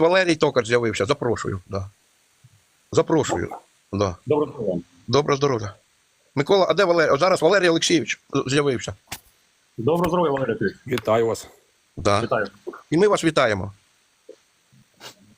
Валерій Токар з'явився. Запрошую. Да. Запрошую. Да. Доброго вам. Доброго здоров'я. Микола, а де Валерій? О, зараз Валерій Олексійович з'явився. Доброго здоров'я, Валерій. Вітаю вас. Да. Вітаю. І ми вас вітаємо.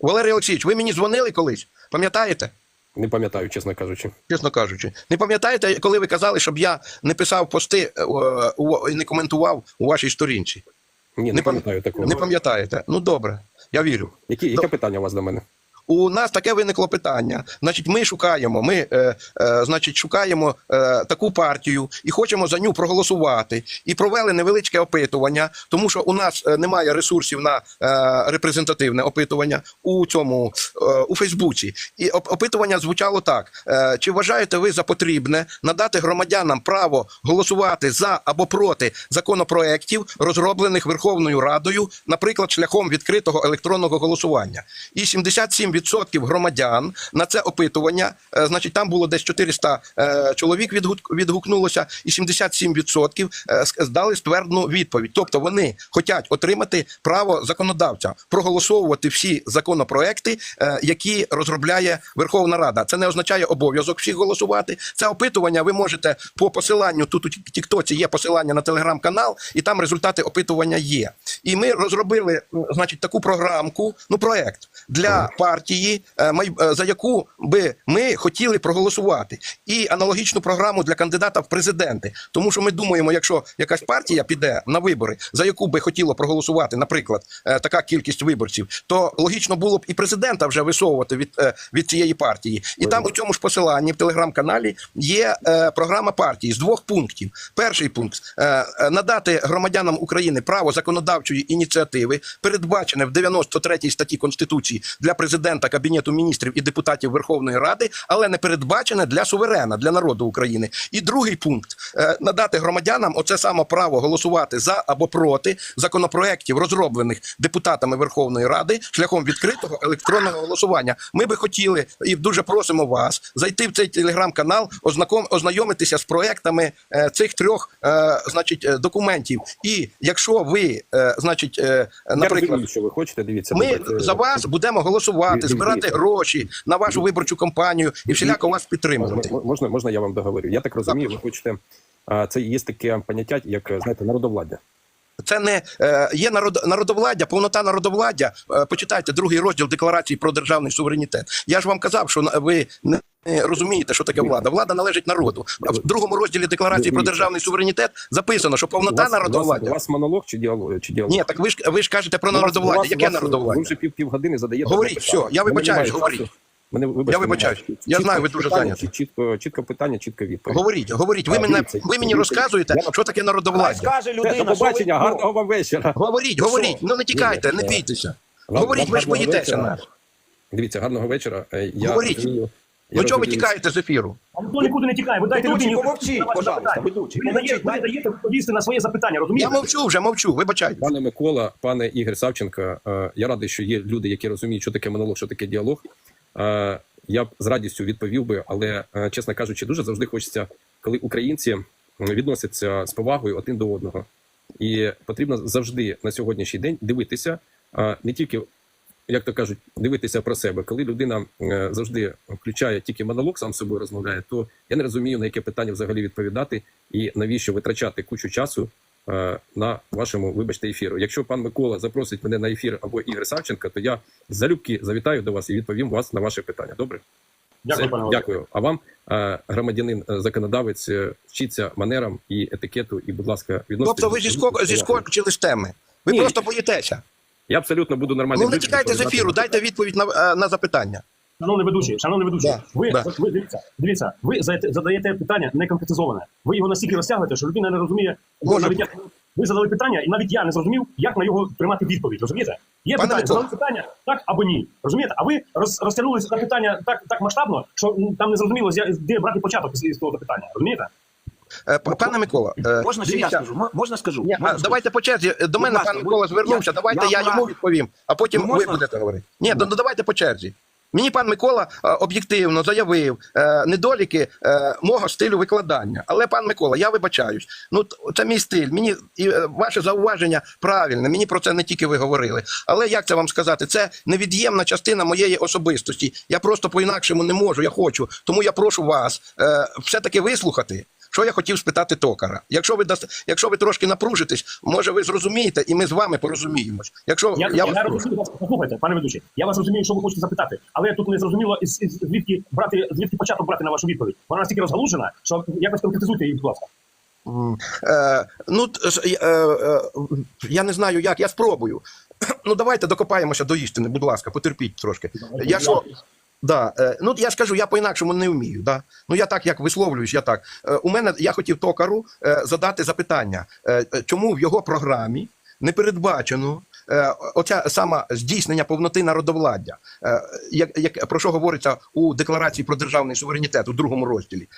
Валерій Олексійович, ви мені дзвонили колись? Пам'ятаєте? Не пам'ятаю, чесно кажучи. Чесно кажучи, не пам'ятаєте, коли ви казали, щоб я не писав пости е, і не коментував у вашій сторінці? Ні, не, Не пам'ятаю такого. Не пам'ятаєте? Ну добре, я вірю. Які, яке питання у вас до мене? У нас таке виникло питання. Значить, ми шукаємо, ми е, е, значить, шукаємо е, таку партію і хочемо за ню проголосувати. І провели невеличке опитування, тому що у нас е, немає ресурсів на е, репрезентативне опитування у цьому е, у Фейсбуці. І опитування звучало так: е, чи вважаєте ви за потрібне надати громадянам право голосувати за або проти законопроєктів, розроблених Верховною Радою, наприклад, шляхом відкритого електронного голосування? І 77% громадян на це опитування, е, значить, там було десь 400 е, чоловік відгук- відгукнулося, і 77% е, ск- ствердну відповідь. Тобто вони хочуть отримати право законодавця проголосовувати всі законопроекти, які розробляє Верховна Рада. Це не означає обов'язок всіх голосувати. Це опитування ви можете по посиланню. Тут у Тіктоці є посилання на телеграм-канал, і там результати опитування є. І ми розробили, значить, таку програмку, ну проект для партії, е, май- е, за яку би ми хотіли проголосувати, і аналогічну програму для кандидата в президенти. Тому що ми думаємо, якщо якась партія піде на вибори, за яку би хотіло проголосувати, наприклад, е, така кількість виборців, то логічно було б і президента вже висовувати від, е, від цієї партії. І там у цьому ж посиланні в телеграм-каналі є е, програма партії з двох пунктів. Перший пункт е, е, надати громадянам України право законодавчої ініціативи, передбачене в 93 статті Конституції для президента, кабінету міністрів і депутатів Верховної Ради, але не передбачене для суверена, для народу України. І другий пункт е, надати громадянам оце саме право голосувати за або проти законопроєктів, розроблених депутатами Верховної Ради шляхом відкритого електронного голосування. Ми би хотіли і дуже просимо вас зайти в цей телеграм-канал, ознаком ознайомитися з проектами е, цих трьох, е, значить, документів. І якщо ви, значить, наприклад. розумію, що ви хочете, дивіться. Ми за вас будемо голосувати, Дивіться. збирати гроші на вашу виборчу кампанію і всіляко вас підтримувати. Можна, можна я вам договорю? Я так розумію, ви хочете. Це є таке поняття, як знаєте, народовладдя. Це не е, є народ, народовладдя, повнота народовладдя. Е, почитайте другий розділ декларації про державний суверенітет. Я ж вам казав, що ви не розумієте, що таке влада. Влада належить народу. А В другому розділі декларації про державний суверенітет записано, що повнота вас, у, вас, у вас монолог чи діалог? Чи діалог? Ні, так ви ж ви ж кажете про народовладдя. Яке вас- Ви вже пів півгодини задаєте. Говоріть, все, я вибачаюсь, говоріть. Мене, вибачте, Я вибачаюсь. Я Чітко знаю, ви дуже питання, зайняті. Чітко, чітко питання, чітка відповідь. Говоріть, говоріть. Ви А, мене дивіться, ви мені дивіться, розказуєте, я- що таке народовладдя. Скаже людина, що побачення, ви- гарного вам вечора. Говоріть, говоріть. Ну не тікайте, не бійтеся. Говоріть, ви ж боїтеся нас. Дивіться, гарного вечора. Е, Я Говоріть. розумію- Ну чого ви тікаєте з ефіру? А ніхто нікуди не тікає. Ви дайте людині помовчіть, відповісти на пожалуйста, ведучий, Ви не даєте, ви не даєте відповісти на своє запитання, Я мовчу вже, мовчу, вибачайте. Пане Микола, пане Ігор Савченко, е, я радий, що є люди, які розуміють, що таке монолог, що таке діалог. Е, Я б з радістю відповів би, але, е, чесно кажучи, дуже завжди хочеться, коли українці відносяться з повагою один до одного. І потрібно завжди на сьогоднішній день дивитися е, не тільки, як то кажуть, дивитися про себе. Коли людина е, завжди включає тільки монолог, сам з собою розмовляє, то я не розумію, на яке питання взагалі відповідати і навіщо витрачати кучу часу е, на вашому, вибачте, ефіру. Якщо пан Микола запросить мене на ефір або Ігор Савченко, то я залюбки завітаю до вас і відповім вас на ваше питання. Добре? Дякую, Все, пане дякую. А вам, е, громадянин, законодавець, вчіться манерам і етикету, і, будь ласка, відноситесь. Тобто ви зіскочили з теми. Ви Ні. просто боїтеся. Я абсолютно буду нормально. Ну не тікайте з ефіру, дайте відповідь на, е, на запитання. Шановний ведучий, шановний ведучий, Да, ви, да. ви дивіться, дивіться, ви задаєте, питання не конкретизоване. Ви його настільки розтягуєте, що людина не розуміє. Може навіть як, ви задали питання, і навіть я не зрозумів, як на його тримати відповідь. Розумієте? Є Пане питання, задали питання так або ні. Розумієте? А ви роз, розтягнулися на питання так, так масштабно, що там не зрозуміло, де брати початок з, з того питання. Розумієте? Е, Пане Микола, е, Можна ще я скажу? Можна скажу? Ні, давайте по черзі. До мене пан Микола звернувся. Давайте я я йому відповім, а потім ви будете говорити. Ні, ну давайте по черзі. Мені пан Микола е, об'єктивно заявив е, недоліки е, мого стилю викладання. Але пан Микола, я вибачаюсь. Ну це мій стиль. Мені і е, ваше зауваження правильне. Мені про це не тільки ви говорили. Але як це вам сказати? Це невід'ємна частина моєї особистості. Я просто по-інакшому не можу. Я хочу. Тому я прошу вас е, все-таки вислухати. Що я хотів спитати токара? Якщо ви дасте, якщо ви трошки напружитесь, може ви зрозумієте, і ми з вами порозуміємось. Якщо Я, я, я, вас розумію вас. Послухайте, пане ведучий, я вас розумію, що ви хочете запитати, але тут не зрозуміло із- із- звідки брати звідки початок брати на вашу відповідь. Вона настільки розгалужена, що якось конкретизуйте її, будь ласка. Е, ну, е, е, я не знаю як, я спробую. Ну, давайте докопаємося до істини, будь ласка, потерпіть трошки. Я що, да, е, ну я скажу, я по-інакшому не вмію. Да? Ну я так як висловлююсь, я так. Е, у мене я хотів токару е, задати запитання, чому в його програмі не передбачено. Оця сама здійснення повноти народовладдя, як, як про що говориться у декларації про державний суверенітет у другому розділі.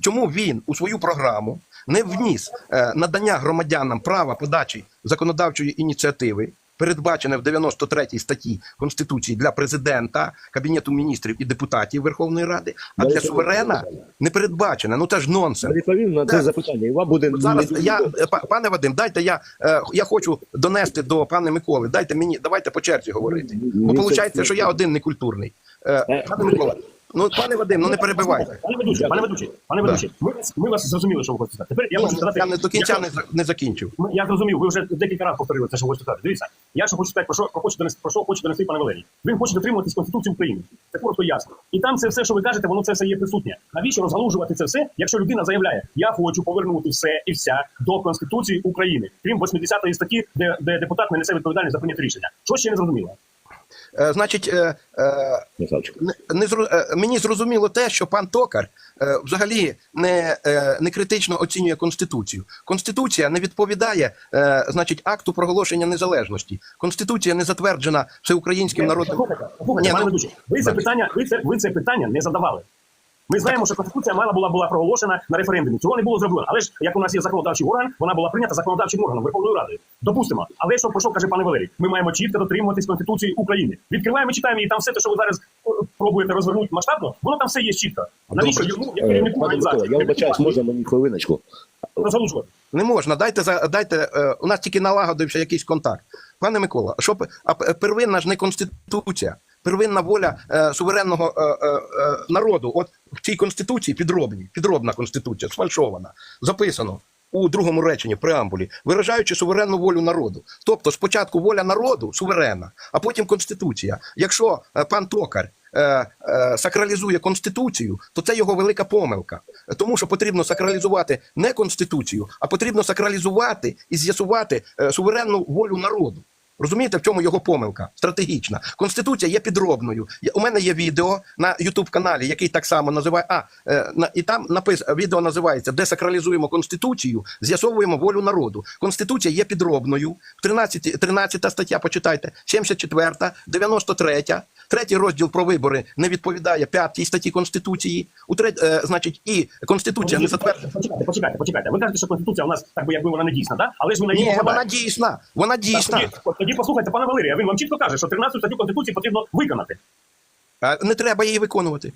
Чому він у свою програму не вніс надання громадянам права подачі законодавчої ініціативи, передбачене в 93 статті Конституції для президента, Кабінету міністрів і депутатів Верховної Ради, а для суверена не передбачене. Ну це ж нонсенс. відповім на це запитання, і вам буде Зараз я па- пане Вадим, дайте я, е, я хочу донести до пане Миколи. Дайте мені, давайте по черзі говорити. Бо виходить, що я один некультурний. Е, Е, Пане Микола, ну пане Вадим, ну не перебивайте. Пане ведучий, пане ведучий, пане ведучий, ми, вас- ми вас зрозуміли, що ви хочете сказати. Тепер я Я, хочу сказати. я не до кінця не, за- не закінчив. Ну, Я зрозумів, ви вже декілька разів повторили те, що хочете сказати. Дивіться, я що хочу сказати, про що, про, хочу донести, про що хоче донести пане Валерій. Він хоче дотримуватись Конституції України. Це просто ясно. І там це все, що ви кажете, воно це все є присутнє. Навіщо розгалужувати це все, якщо людина заявляє, я хочу повернути все і вся до Конституції України, крім 80 статті, де, де депутат не несе відповідальність за прийняте рішення. Що ще не зрозуміло? Е, значить, е, е, не, мені зрозуміло те, що пан Токар взагалі не, не критично оцінює конституцію. Конституція не відповідає, значить, акту проголошення незалежності. Конституція не затверджена всеукраїнським народом. Ні, ну, ви це питання, ви це, ви це питання не задавали. Ми знаємо, що конституція мала була була проголошена на референдумі. Цього не було зроблено. Але ж як у нас є законодавчий орган, вона була прийнята законодавчим органом Верховною Радою. Допустимо. Але що про що каже пане Валерій? Ми маємо чітко дотримуватись Конституції України. Відкриваємо, читаємо, і там все те, що ви зараз пробуєте розвернути масштабно, воно там все є чітко. Навіщо йому як Е, керівнику організації? я вибачаюсь, можна мені хвилиночку? Не можна. Дайте за дайте. Е, у нас тільки налагодився якийсь контакт. Пане Микола, що а первинна ж не конституція, первинна воля е, суверенного е, е, е, народу. От в цій конституції підробній, підробна конституція, сфальшована, записано. У другому реченні преамбулі, виражаючи суверенну волю народу. Тобто спочатку воля народу суверенна, а потім конституція. Якщо е, пан Токар е, е, сакралізує конституцію, то це його велика помилка. Тому що потрібно сакралізувати не конституцію, а потрібно сакралізувати і з'ясувати суверенну волю народу. Розумієте, в чому його помилка стратегічна? Конституція є підробною. У мене є відео на Ютуб каналі, який так само називає. А е, на і там написано відео називається Десакралізуємо конституцію, з'ясовуємо волю народу. Конституція є підробною. 13, 13 стаття, почитайте, 74, 93, третій розділ про вибори не відповідає п'ятій статті Конституції. У треть, е, значить, і Конституція не затверджена. Почекайте, почекайте, почекайте. Ви кажете, що конституція у нас так би якби вона не дійсна, да? Але ж ви на Ні, вона дійсна. Вона Так, дійсна. Тоді, тоді послухайте пана Валерія. Він вам чітко каже, що 13 статтю конституції потрібно виконати. А Не треба її виконувати.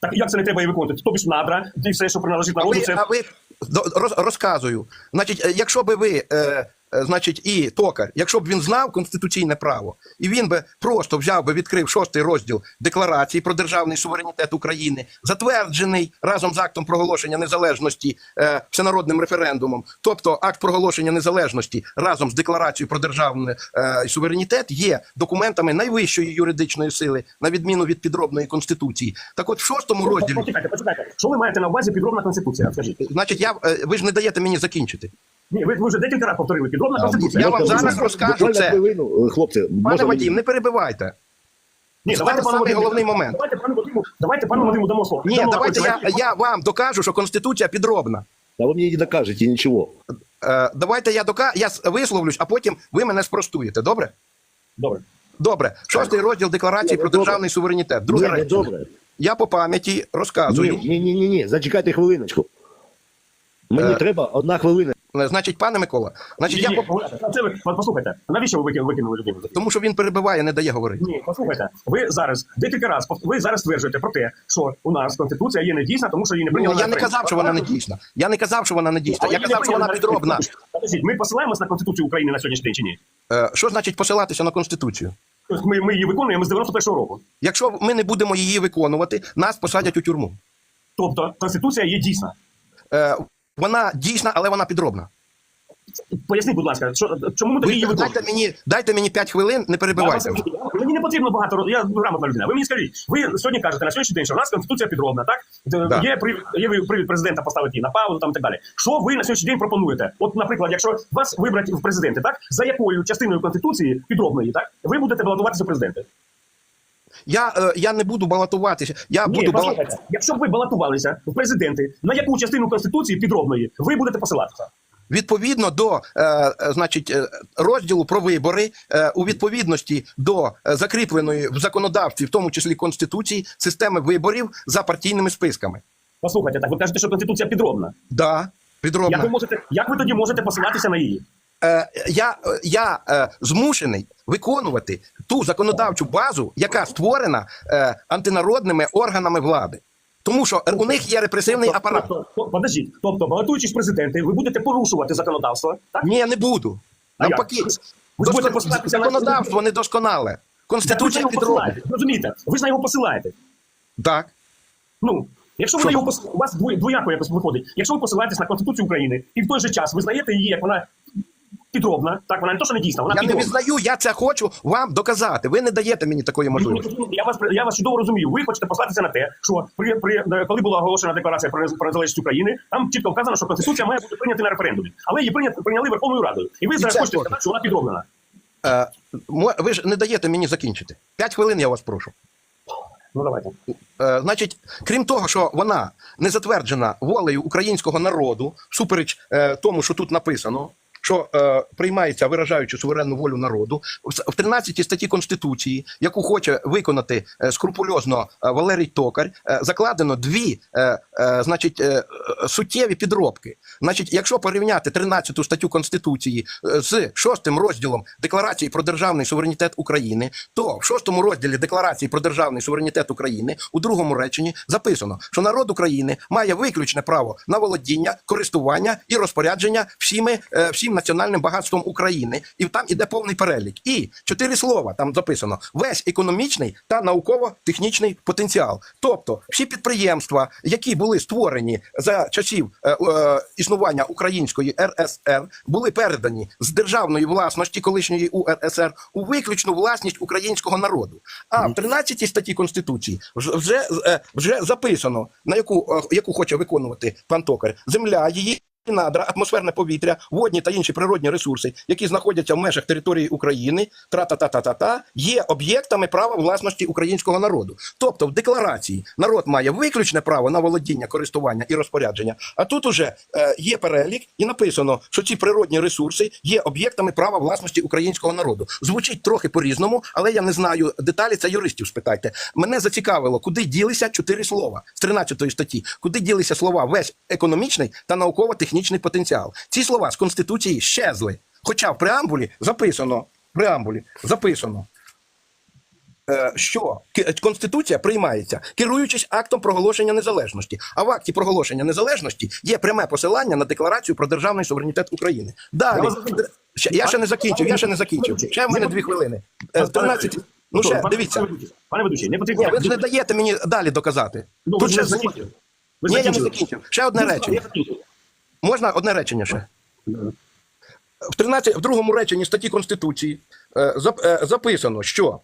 Так як це не треба її виконувати? Тобі ж надра, і все, що приналежить А народу, ви, це а ви до- роз, розказую. Значить, е, якщо би ви, е, значить, і токар, якщо б він знав конституційне право, і він би просто взяв би відкрив шостий розділ декларації про державний суверенітет України, затверджений разом з актом проголошення незалежності е, всенародним референдумом, тобто акт проголошення незалежності разом з декларацією про державний е, суверенітет є документами найвищої юридичної сили, на відміну від підробної конституції. Так, от в шостому розділі. Почекайте, почекайте. Що ви маєте на увазі підробна конституція? Скажіть. Значить, я е, ви ж не даєте мені закінчити. Ні, ви, ви вже декілька разів повторили. Підробна конституція. Я вам зараз розкажу це. хвилину, е, хлопці. Пане Вадім, не перебивайте. Ні, давайте Вадиму- головний момент. Давайте пану Вадиму, давайте пану Вадиму дамо слово. Ні, Дамо давайте я, я вам докажу, що конституція підробна. Та ви мені не докажете нічого. Е, давайте я дока... я висловлюсь, а потім ви мене спростуєте. Добре? Добре. Добре. Шостий розділ декларації Ні, про добре. державний суверенітет. Друге Ні, добре. Я по пам'яті розказую. Ні, ні, ні, ні, ні. Зачекайте хвилиночку. Мені Е. треба одна хвилина. Значить, пане Микола, значить, я Ні, по- ні, це ви послухайте. Навіщо ви викинули, людину? тому що він перебиває, не дає говорити. Ні, послухайте. Ви зараз декілька разів ви зараз стверджуєте про те, що у нас конституція є недійсна, тому що її не Ну, прийняли. я не казав, що вона не дійсна. Я не казав, що вона не дійсна. Я казав, що вона підробна. ми посилаємось на конституцію України на сьогоднішній день чи ні? Е, Що значить посилатися на конституцію? Тобто ми, ми її виконуємо з 91-го року. Якщо ми не будемо її виконувати, нас посадять у тюрму. Тобто конституція є дійсна. Е, Вона дійсна, але вона підробна. Поясніть, будь ласка, що, чому її Ви дайте мені, дайте мені 5 хвилин, не перебивайте. вас- Мені не потрібно багато я грамотна людина. Ви мені скажіть, ви сьогодні кажете на сьогоднішній день, що у нас конституція підробна, так Да. є привід, є привід президента поставити її на паузу там і так далі. Що ви на сьогоднішній день пропонуєте? От, наприклад, якщо вас вибрати в президенти, так за якою частиною конституції підробної, так ви будете балотуватися в президенти? Я, е, я не буду балотуватися. Я Ні, буду балотуватися. якщо б ви балотувалися в президенти, на яку частину конституції підробної ви будете посилатися? Відповідно до е, е, значить, е, розділу про вибори, е, у відповідності до закріпленої в законодавстві, в тому числі Конституції, системи виборів за партійними списками. Послухайте, так ви кажете, що конституція підробна. Да, Як ви можете, як ви тоді можете посилатися на її? Е, я я е, змушений виконувати ту законодавчу базу, яка створена е, антинародними органами влади. Тому що у них є репресивний апарат. Тобто, подождіть, тобто, балотуючись президенти, ви будете порушувати законодавство, так? Ні, не буду. Навпаки, законодавство недосконале. Конституція його Розумієте? Ви ж на його посилаєте. Так. Ну, якщо ви на його пос... у вас двояко якось виходить. Якщо ви посилаєтесь на Конституцію України і в той же час визнаєте її, як вона підробна, так вона не то, що не дійсна, вона Я не підробна. визнаю, я це хочу вам доказати. Ви не даєте мені такої можливості. Я вас я вас чудово розумію. Ви хочете послатися на те, що при, при коли була оголошена декларація про, про незалежність України, там чітко вказано, що конституція має бути прийнята на референдумі, але її прийняли, прийняли Верховною Радою. І ви зараз хочете сказати, що вона підроблена. Е, ви ж не даєте мені закінчити. П'ять хвилин я вас прошу. Ну давайте. Е, значить, крім того, що вона не затверджена волею українського народу, всупереч е, тому, що тут написано. Що е, приймається, виражаючи суверенну волю народу, в с- в 13 статті Конституції, яку хоче виконати е, скрупульозно е, Валерій Токар, е, закладено дві е, е, значить, е, е, суттєві підробки. Значить, якщо порівняти 13 статтю Конституції е, з шостим розділом Декларації про державний суверенітет України, то в шостому розділі Декларації про державний суверенітет України у другому реченні записано, що народ України має виключне право на володіння, користування і розпорядження всіми е, всім національним багатством України, і там іде повний перелік. І чотири слова там записано: весь економічний та науково-технічний потенціал. Тобто всі підприємства, які були створені за часів е, е, існування української РСР, були передані з державної власності колишньої УРСР у виключну власність українського народу. А в 13 статті Конституції вже вже, е, вже записано на яку е, яку хоче виконувати пан Токар земля її. Надра, атмосферне повітря, водні та інші природні ресурси, які знаходяться в межах території України, тра-та-та-та-та-та, є об'єктами права власності українського народу. Тобто в декларації народ має виключне право на володіння, користування і розпорядження. А тут уже е, є перелік і написано, що ці природні ресурси є об'єктами права власності українського народу. Звучить трохи по-різному, але я не знаю деталі. Це юристів спитайте. Мене зацікавило, куди ділися чотири слова з 13 статті, куди ділися слова весь економічний та науково-технічний потенціал. Ці слова з конституції щезли. Хоча в преамбулі записано, в преамбулі записано. е, Що Конституція приймається, керуючись актом проголошення незалежності. А в акті проголошення незалежності є пряме посилання на декларацію про державний суверенітет України. Далі Я ще, я ще не закінчив. Я ще не закінчив. Ще в мене дві хвилини. Е, 13... Ну ще дивіться. Пане ведучий, не потрібно. Ні, ви ж не даєте мені далі доказати. Ну, Тут ще Ні, я не закінчив. Ще одне Ну, речення. Можна одне речення ще? В 13, в другому реченні статті Конституції е, зап- е, записано, що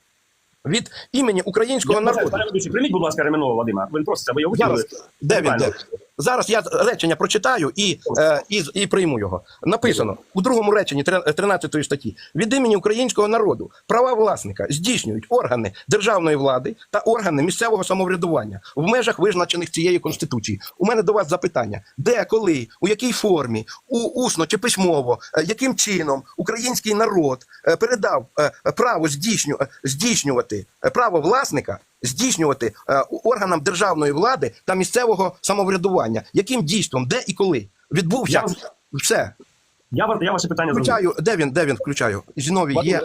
від імені українського народу. Пане ведучий, прийміть, будь ласка, Ременова Вадима. Він проситься, ви його Зараз, де він де? Зараз я речення прочитаю і, е, і, і прийму його. Написано у другому реченні тре- 13 статті від імені українського народу права власника здійснюють органи державної влади та органи місцевого самоврядування в межах визначених цією конституцією. У мене до вас запитання: де, коли, у якій формі, у усно чи письмово, е, яким чином український народ е, передав е, право здійсню, здійснювати право власника здійснювати е, органам державної влади та місцевого самоврядування, яким дійством, де і коли відбувся Я- все. Я, я ваше питання. Включаю, де він, де він включаю? Зіновій є.